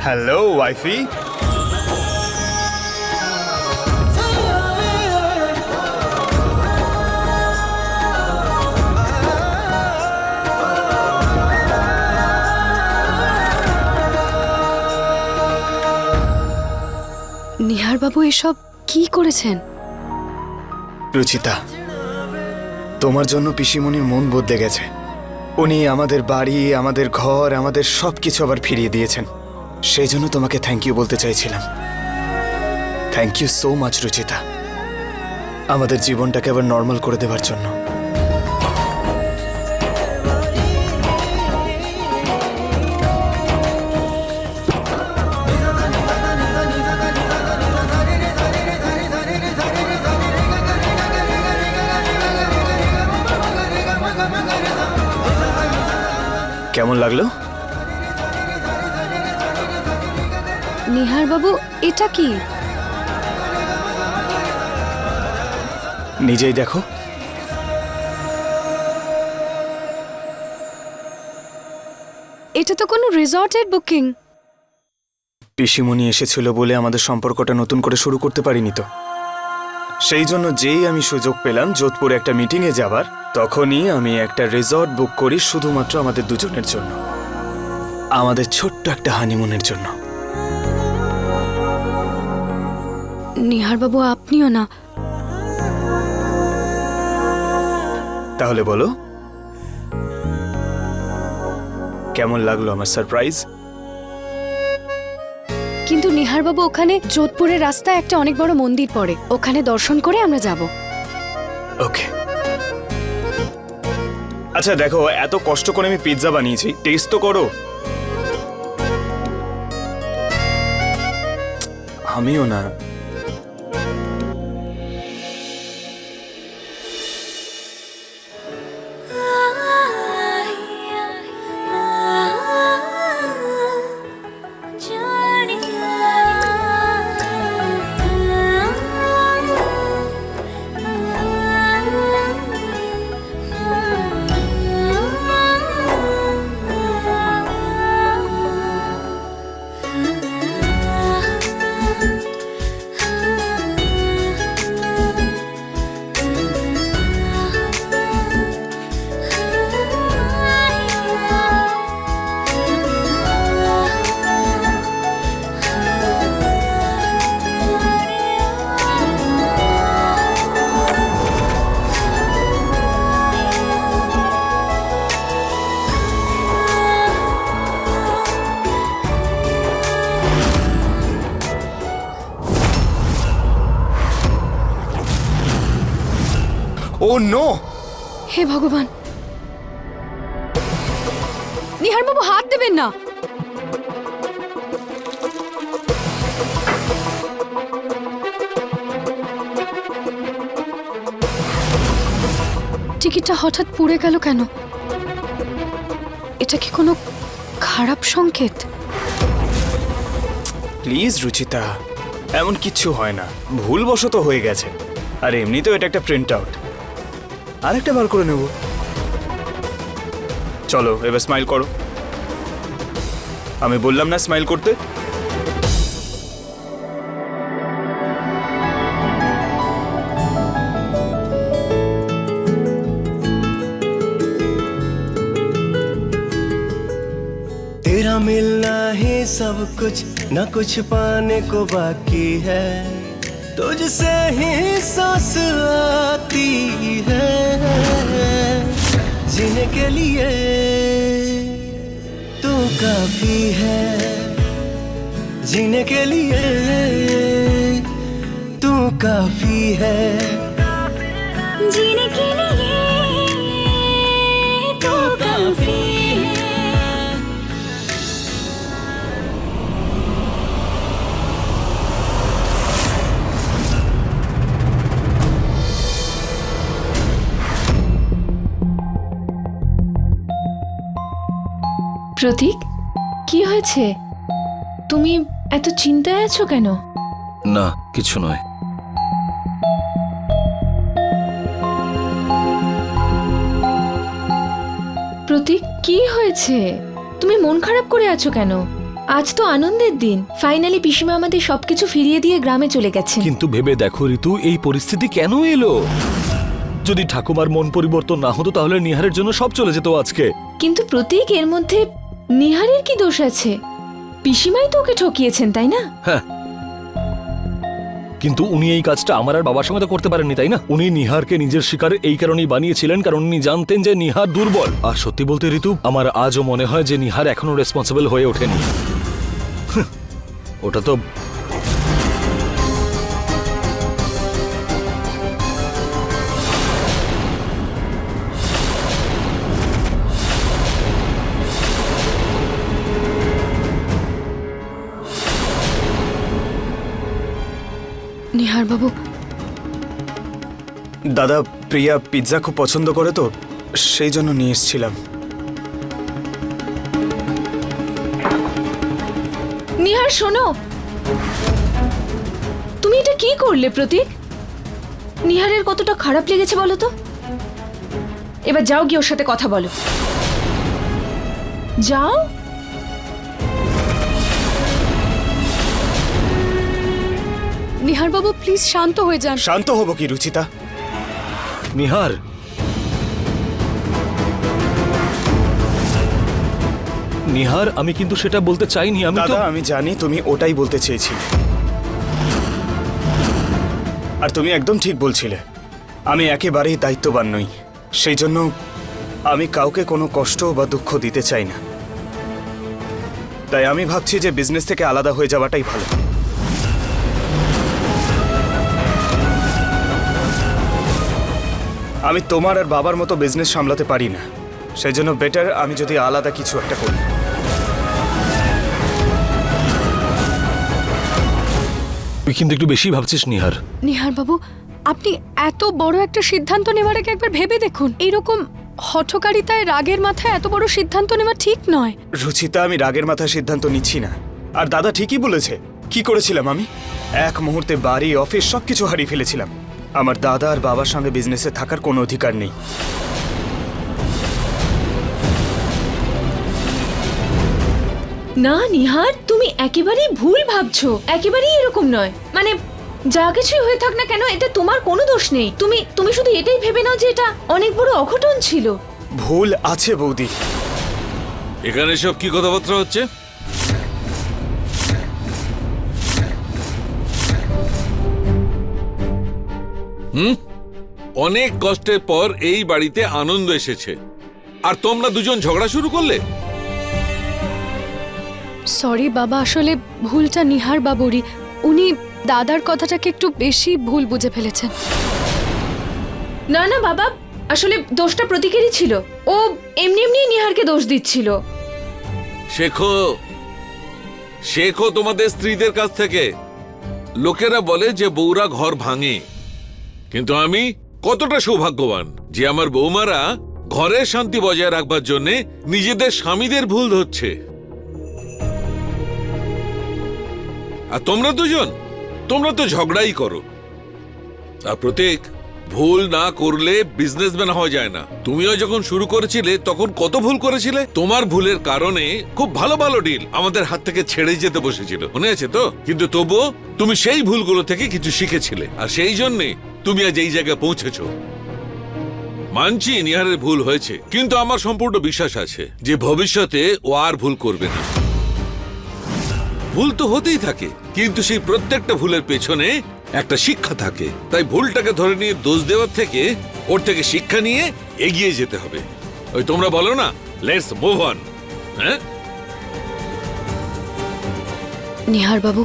Hello ওয়াইফি নিহার বাবু এসব কি করেছেন? রুচিতা তোমার জন্য পিসিমণির মন বদলে গেছে। উনি আমাদের বাড়ি আমাদের ঘর আমাদের সব কিছু আবার ফিরিয়ে দিয়েছেন। সেই জন্য তোমাকে থ্যাংক ইউ বলতে চাইছিলাম। Thank you so much Ruchita. আমাদের জীবনটাকে আবার নর্মাল করে দেওয়ার জন্য। কেমন লাগল? নিহার বাবু এটা কি? নিজেই দেখো। এটা তো কোনো রিসর্টের বুকিং। পিসিমণি এসেছিল বলে আমাদের সম্পর্কটা নতুন করে শুরু করতে পারিনি তো। সেই জন্য যেই আমি সুযোগ পেলাম যোধপুরে একটা মিটিংয়ে যাবার তখনই আমি একটা রিসর্ট বুক করি শুধুমাত্র আমাদের দুজনের জন্য। আমাদের ছোট্ট একটা হানিমুনের জন্য। নিহার বাবু আপনিও না। তাহলে বলো। কেমন লাগল আমার সারপ্রাইজ কিন্তু নিহার বাবু ওখানে যোধপুরের রাস্তায় একটা অনেক বড় মন্দির পড়ে। ওখানে দর্শন করে আমরা যাব। ওকে। আচ্ছা দেখো এত কষ্ট করে আমি পিৎজা বানিয়েছি। টেস্ট তো করো। আমিও না। নো হে ভগবান। নিহার বাবু হাত দেবেন না। টিকিটটা হঠাৎ পুড়ে গেল কেন? এটা কি কোনো খারাপ সংকেত? প্লিজ রুচিতা এমন কিচ্ছু হয় না। ভুলবশত হয়ে গেছে। আর এমনিতেও এটা একটা প্রিন্ট আউট। আরেকটা বার করে নেব চলো এবার স্মাইল করো আমি বললাম না স্মাইল করতে तेरा मिलना ही सब कुछ न कुछ पाने को बाकी है तुझसे ही सांस आती है जीने के लिए तू काफ़ी है। जीने के लिए तू काफ़ी है। जीने के लिए প্রতীক? কি হয়েছে? তুমি এত চিন্তায় আছো কেন? না কিছু নয়। প্রতীক কি হয়েছে? তুমি মন খারাপ করে আছো কেন? আজ তো আনন্দের দিন। ফাইনালি পিসিমা আমাদের সবকিছু ফিরিয়ে দিয়ে গ্রামে চলে গেছেন। কিন্তু ভেবে দেখো ঋতু এই পরিস্থিতি কেন এলো? যদি ঠাকুমার মন পরিবর্তন না হতো তাহলে নিহারের জন্য সব চলে যেত আজকে। কিন্তু প্রতীক এর মধ্যে নিহারের কি দোষ আছে? পিসিমাই তো ওকে ঠকিয়েছেন তাই না? হ্যাঁ। কিন্তু উনি এই কাজটা আমার আর বাবার সঙ্গে করতে পারেননি তাই না? উনি নিহারকে নিজের শিকারে এই কারণেই বানিয়েছিলেন কারণ উনি জানতেন যে নিহার দুর্বল। আর সত্যি বলতে ঋতু আমার আজও মনে হয় যে নিহার এখনও রেসপন্সিবল হয়ে ওঠেনি। হুঁ, ওটা তো নিহার বাবু দাদা প্রিয়া পিৎজা খুব পছন্দ করে তো সেই জন্য নিয়ে এসেছিলাম। নিহার শোনো। তুমি এটা কি করলে প্রতীক? নিহারের কতটা খারাপ লেগেছে বলো তো? এবার যাও গিয়ে ওর সাথে কথা বলো। যাও? নিহার বাবু প্লিজ শান্ত হয়ে যান। শান্ত হব কি রুচিতা? নিহার! নিহার আমি কিন্তু সেটা বলতে চাইনি আমি তো দাদা আমি জানি তুমি ওটাই বলতে চেয়েছিলে। আর তুমি একদম ঠিক বলছিলে। আমি একেবারেই দায়িত্ববান নই। সেই জন্য আমি কাউকে কোনো কষ্ট বা দুঃখ দিতে চাই না। তাই আমি ভাবছি যে বিজনেস থেকে আলাদা হয়ে যাওয়াটাই ভালো। আমি তোমার আর বাবার মতো বিজনেস সামলাতে পারি না। সেই জন্য বেটার আমি যদি আলাদা কিছু একটা করি। তুই কিন্তু একটু বেশি ভাবছিস নিহার। নিহার বাবু আপনি এত বড় একটা সিদ্ধান্ত নেওয়ার আগে একবার ভেবে দেখুন। এইরকম হঠকারিতায় রাগের মাথায় এত বড় সিদ্ধান্ত নেওয়া ঠিক নয়। রুচিতা আমি রাগের মাথায় সিদ্ধান্ত নিচ্ছি না। আর দাদা ঠিকই বলেছে। কি করেছিলাম আমি? এক মুহূর্তে বাড়ি অফিস সবকিছু হারিয়ে ফেলেছিলাম। আমার দাদা আর বাবার সঙ্গে বিজনেসে থাকার কোনো অধিকার নেই। না নিহার তুমি একেবারেই ভুল ভাবছ। একেবারেই এরকম নয়। মানে যা কিছুই হয়ে থাক না কেন এটা তোমার কোনো দোষ নেই। তুমি তুমি শুধু এটাই ভেবে নাও যে এটা অনেক বড় অঘটন ছিল। ভুল আছে বৌদি। এখানে সব কি কথাবার্তা হচ্ছে? হুম? অনেক কষ্টের পর এই বাড়িতে আনন্দ এসেছে। আর তোমরা দুজন ঝগড়া শুরু করলে? সরি বাবা আসলে ভুলটা নিহার বাবুরই। উনি দাদার কথাটাকে একটু বেশি ভুল বুঝে ফেলেছেন। না না বাবা আসলে দোষটা প্রতীকেরই ছিল। ও এমনি এমনি নিহারকে দোষ দিচ্ছিল। শেখো শেখো তোমাদের স্ত্রীদের কাছ থেকে। লোকেরা বলে যে বউরা ঘর ভাঙে। কিন্তু আমি কতটা সৌভাগ্যবান যে আমার বৌমারা ঘরের শান্তি বজায় রাখবার জন্য নিজেদের স্বামীদের ভুল ধরছে। আর তোমরা দুজন, তোমরা তো ঝগড়াই করো। আর প্রত্যেক, ভুল না করলে বিজনেসম্যান হওয়া যায় না। তুমিও যখন শুরু করেছিলে, তখন কত ভুল করেছিলে? তোমার ভুলের কারণে খুব ভালো ভালো ডিল আমাদের হাত থেকে ছেড়ে যেতে বসেছিল। মনে আছে তো? কিন্তু তবুও তুমি সেই ভুলগুলো থেকে কিছু শিখেছিলে। আর সেই জন্যে তুমি আজ এই জায়গায় পৌঁছেছ। মানছি নিহারের ভুল হয়েছে, কিন্তু আমার সম্পূর্ণ বিশ্বাস আছে যে ভবিষ্যতে ও আর ভুল করবে না। ভুল তো হতেই থাকে, কিন্তু সেই প্রত্যেকটা ভুলের পেছনে একটা শিক্ষা থাকে। তাই ভুলটাকে ধরে নিয়ে দোষ দেওয়ার থেকে ওর থেকে শিক্ষা নিয়ে এগিয়ে যেতে হবে। ওই তোমরা বলো না লেটস মুভ অন হ্যাঁ? নিহার বাবু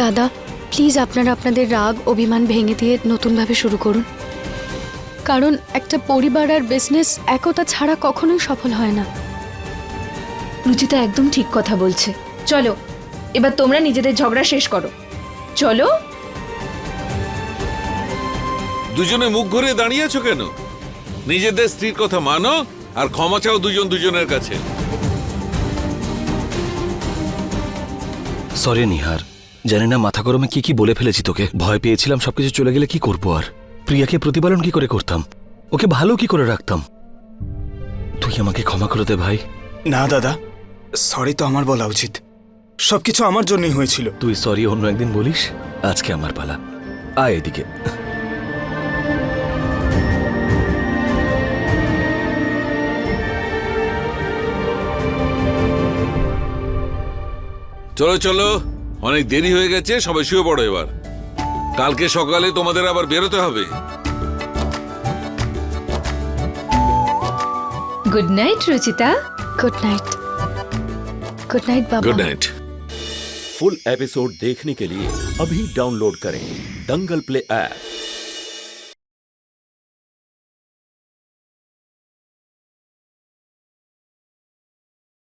দাদা প্লিজ আপনারা আপনাদের রাগ অভিমান ভেঙে দিয়ে নতুনভাবে শুরু করুন। কারণ একটা পরিবার আর বিজনেস একতা ছাড়া কখনোই সফল হয় না। রুচিতা একদম ঠিক কথা বলছে। চলো এবার তোমরা নিজেদের ঝগড়া শেষ করো। চলো। দুজনে মুখ ঘুরে দাঁড়িয়ে আছো কেন? নিজেদের স্ত্রীর কথা মানো আর ক্ষমা চাও দুজন দুজনের কাছে। সরি নিহার জানি না মাথা গরমে কি কি বলে ফেলেছি তোকে। ভয় পেয়েছিলাম সবকিছু চলে গেলে কি করব আর? প্রিয়াকে প্রতিপালন কি করে করতাম? ওকে ভালো কি করে রাখতাম? তুই আমাকে ক্ষমা করে দে ভাই। না দাদা। সরি তো আমার বলা উচিত। সবকিছু আমার জন্যই হয়েছিল। তুই সরি অন্য একদিন বলিস? আজকে আমার পালা। আয় এদিকে। চলো চলো। অনেক দেরি হয়ে গেছে সবাই শুয়ে পড়ো এবার কালকে সকালে তোমাদের আবার বেরোতে হবে good night Ruchita good night good night बाबा গুড নাইট फुल एपिसोड देखने के लिए अभी डाउनलोड करें दंगल प्ले ऐप